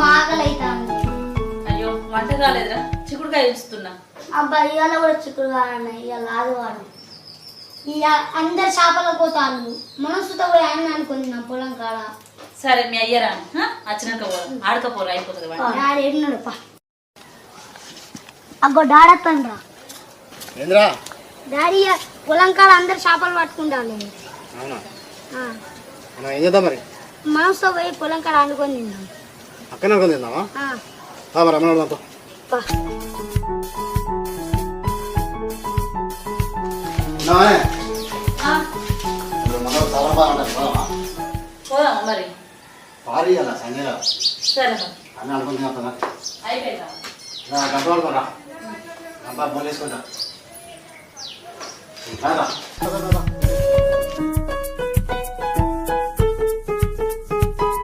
అమ్మ అయ్యో వంట కాలేదురా? చిక్కుడుకాయ ఉంచుతున్నా అబ్బా ఇవాళ కూడా ఇవాళ ఆదివారం అందరు చేపలు పోతాను మనసుతో పోయి ఆయన అనుకుంది నా పొలం కాడ. సరే మీ అయ్యరా? వచ్చినాక ఆడకపోరు అయిపోతుంది డాడీ పా. అగ్గో డాడత్తండ్రా ఏంద్రా? డాడీ పొలం కాడ అందరు చేపలు పట్టుకుంటాను అవునా? ఏం చేద్దాం మరి? మనసుతో పోయి పొలం కాడ అనుకొని అక్కనే అనుకుని తిందామా? మరి అమ్మ దాంతో మరి? పారి అలా సంజయ్ సరే మరి. అని అనుకుని తింటున్నా అయిపోయిందా? గంట పడుకోరా గంట బోల్ వేసుకుంటా.